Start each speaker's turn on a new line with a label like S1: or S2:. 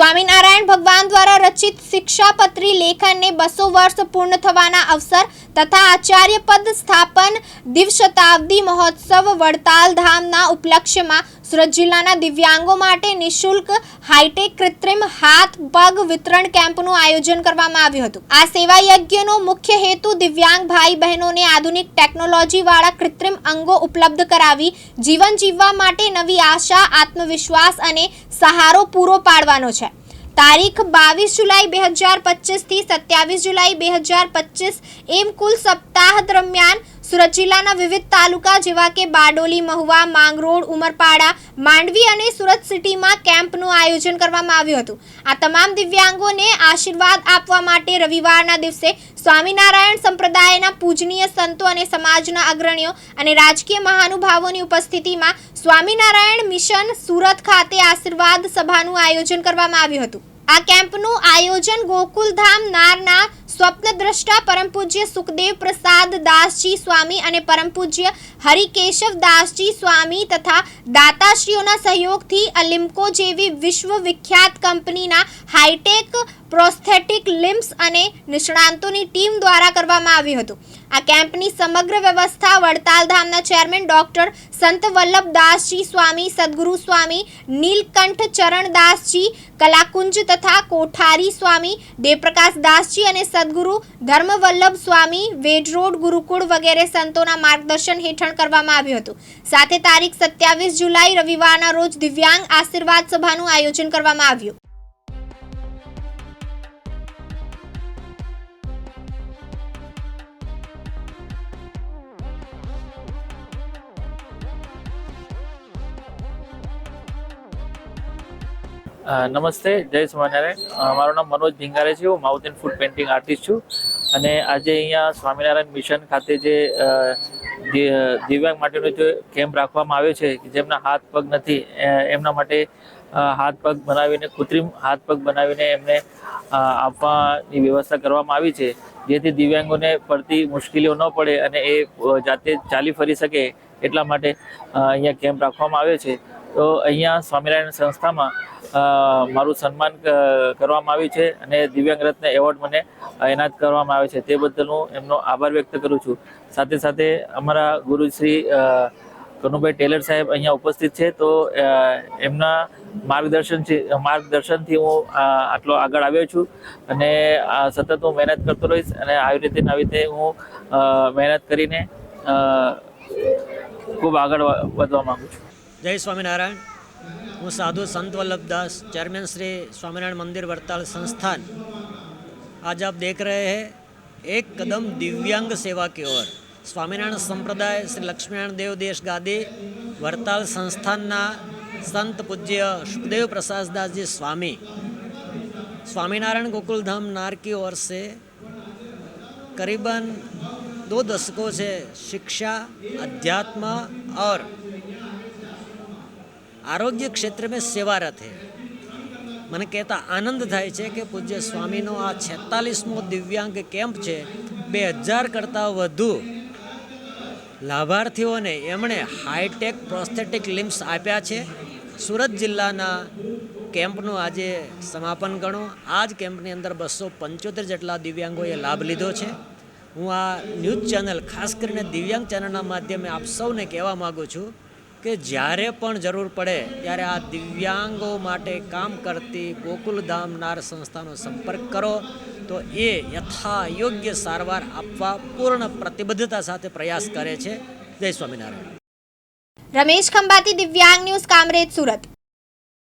S1: સ્વામિનારાયણ ભગવાન દ્વારા રચિત શિક્ષાપત્રી લેખનને બસો વર્ષ પૂર્ણ થવાના અવસર તથા આચાર્ય પદ સ્થાપન દિવશતાબ્દી મહોત્સવ વડતાલ ધામના ઉપલક્ષ્યમાં સુરત જિલ્લાના દિવ્યાંગો માટે નિઃશુલ્ક હાઈટેક કૃત્રિમ હાથ પગ વિતરણ કેમ્પનું આયોજન કરવામાં આવ્યું હતું. આ સેવા યજ્ઞનો મુખ્ય હેતુ દિવ્યાંગ ભાઈ બહેનોને આધુનિક ટેકનોલોજી વાળા કૃત્રિમ અંગો ઉપલબ્ધ કરાવી, જીવન જીવવા માટે નવી આશા, આત્મવિશ્વાસ અને સહારો પૂરો પાડવાનો છે. તારીખ બાવીસ જુલાઈ બે હજાર પચીસથી સત્યાવીસ જુલાઈ બે હજાર પચીસ એમ કુલ સપ્તાહ દરમિયાન સુરત જિલ્લાના વિવિધ તાલુકા જેવા કે બારડોલી, મહુવા, માંગરોળ, ઉમરપાડા, માંડવી અને સુરત સિટીમાં કેમ્પનું આયોજન કરવામાં આવ્યું હતું. આ તમામ દિવ્યાંગોને આશીર્વાદ આપવા માટે રવિવારના દિવસે સ્વામિનારાયણ સંપ્રદાયના પૂજનીય સંતો અને સમાજના અગ્રણીઓ અને રાજકીય મહાનુભાવોની ઉપસ્થિતિમાં સ્વામિનારાયણ મિશન સુરત ખાતે આશીર્વાદ સભાનું આયોજન કરવામાં આવ્યું હતું. આ કેમ્પનું આયોજન ગોકુલધામ નારના સ્વપ્નદ્રષ્ટા પરમ પૂજ્ય સુખદેવ પ્રસાદ દાસજી સ્વામી અને પરમ પૂજ્ય હરિકેશવ દાસજી સ્વામી તથા દાતાશ્રીઓના સહયોગથી અલિમ્કો જેવી વિશ્વ વિખ્યાત કંપનીના હાઈટેક પ્રોસ્થેટિક લિમ્સ અને નિષ્ણાંતોની ટીમ દ્વારા કરવામાં આવ્યું હતું. આ કેમ્પની સમગ્ર વ્યવસ્થા વડતાલ ધામના ચેરમેન ડોક્ટર સંત વલ્લભદાસજી સ્વામી, સદગુરુ સ્વામી, નીલકંઠ ચરણદાસજી, કલાકુંજ તથા કોઠારી સ્વામી દેવપ્રકાશ દાસજી અને સદગુરુ ધર્મવલ્લભ સ્વામી વેડરોડ ગુરુકુળ વગેરે સંતોના માર્ગદર્શન હેઠળ કરવામાં આવ્યું હતું. સાથે તારીખ સત્યાવીસ જુલાઈ રવિવારના રોજ દિવ્યાંગ આશીર્વાદ સભાનું આયોજન કરવામાં આવ્યું.
S2: નમસ્તે, જય સ્વામિનારાયણ. મારું નામ મનોજ ભીંગારે છે, હું mouth and foot painting artist છું. અને આજે અહીંયા સ્વામિનારાયણ મિશન ખાતે જે દિવ્યાંગ માટેનો જે કેમ્પ રાખવામાં આવ્યો છે જેમના હાથ પગ નથી એમના માટે હાથ પગ બનાવીને, કૃત્રિમ હાથ પગ બનાવીને એમને આપવાની વ્યવસ્થા કરવામાં આવી છે. જેથી દિવ્યાંગોને પડતી મુશ્કેલીઓ ન પડે અને એ જાતે ચાલી ફરી શકે એટલા માટે અહીંયા કેમ્પ રાખવામાં આવ્યો છે. તો અહીંયા સ્વામિનારાયણ સંસ્થામાં મારું સન્માન કરવામાં આવ્યું છે અને દિવ્યાંગ રત્ન એવોર્ડ મને એનાયત કરવામાં આવે છે. તે બદલ હું એમનો આભાર વ્યક્ત કરું છું. સાથે સાથે અમારા ગુરુશ્રી કનુભાઈ ટેલર સાહેબ અહીંયા ઉપસ્થિત છે. તો એમના માર્ગદર્શન માર્ગદર્શનથી હું આટલો આગળ આવ્યો છું અને સતત હું મહેનત કરતો રહીશ અને આવી રીતે આવી રીતે હું મહેનત કરીને ખૂબ આગળ વધવા માંગુ છું.
S3: જય સ્વામિનારાયણ હું સાધુ સંત वल्लभदास चेयरमैन श्री स्वामीनारायण मंदिर वरताल संस्थान आज आप देख रहे हैं एक कदम दिव्यांग सेवा की ओर સ્વામિનારાયણ સંપ્રદાય શ્રી લક્ષ્મીનારાયણ દેવ દેશ ગાદી વરતાલ સંસ્થાનના સંત પૂજ્ય સુખદેવ પ્રસાદદાસજી સ્વામી स्वामीनारायण गोकुल धाम नार की ओर से करीबन दो दशकों से शिक्षा अध्यात्म और આરોગ્ય ક્ષેત્ર મેં સેવારત હે. મને કહેતા આનંદ થાય છે કે પૂજ્ય સ્વામીનો આ છેતાલીસમો દિવ્યાંગ કેમ્પ છે. બે હજાર કરતાં વધુ લાભાર્થીઓને એમણે હાઈટેક પ્રોસ્થેટિક લિમ્સ આપ્યા છે. સુરત જિલ્લાના કેમ્પનું આજે સમાપન ગણો. આ જ કેમ્પની અંદર બસો પંચોતેર જેટલા દિવ્યાંગોએ લાભ લીધો છે. હું આ ન્યૂઝ ચેનલ ખાસ કરીને દિવ્યાંગ ચેનલના માધ્યમે આપ સૌને કહેવા માગું છું કે જ્યારે પણ જરૂર પડે ત્યારે આ દિવ્યાંગો માટે કામ કરતી ગોકુલધામ નાર સંસ્થાનો સંપર્ક કરો તો એ યથા યોગ્ય સારવાર આપવા પૂર્ણ પ્રતિબદ્ધતા સાથે પ્રયાસ કરે છે. જય સ્વામિનારાયણ.
S1: રમેશ ખંભાતી, દિવ્યાંગ ન્યૂઝ, કામરેજ, સુરત.